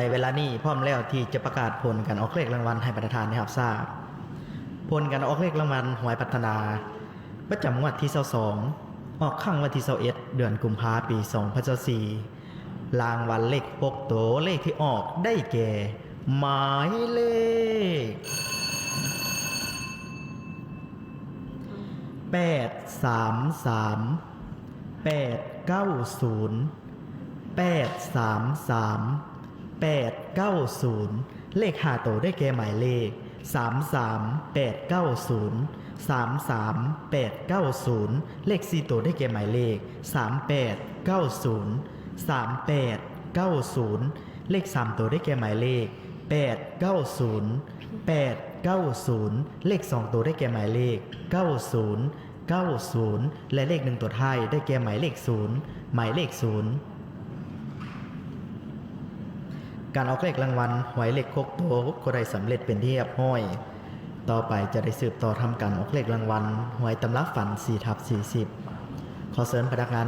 ในเวลานี้พร้อมแล้วที่จะประกาศผลการออกเลขรางวัลให้ประธานได้รับทราบ ผลการออกเลขรางวัลหวยพัฒนา ประจำงวดที่22ออกข้างวันที่21เดือนกุมภาพันธ์ปี2024รางวัลเลขปกโตเลขที่ออกได้แก่ หมายเลขแปด สามสามแปดเก้าศูนย์เลขหาโตวได้แก่หมายเลขสามสามแปดเก้าศูนย์สามสามแปดเก้าศูนย์เลขสี่ตัวได้แก่หมายเลขสามแปดเก้าศูนย์สามแปดเก้าศูนย์เลขสามตัวได้แก่หมายเลขแปดเก้าศูนย์แปด90 เลข 2 ตัวได้แก่หมายเลข 90 90 และเลขหนึ่งตัวท้ายได้แก่หมายเลข 0 หมายเลข 0 การออกเลขรางวัลหวยเลขคกโตก็ได้สำเร็จเป็นที่เรียบร้อย ต่อไปจะได้สืบต่อทำการออกเลขรางวัลหวยตำรับฝัน4ทับ40 ขอเสริญพนักงาน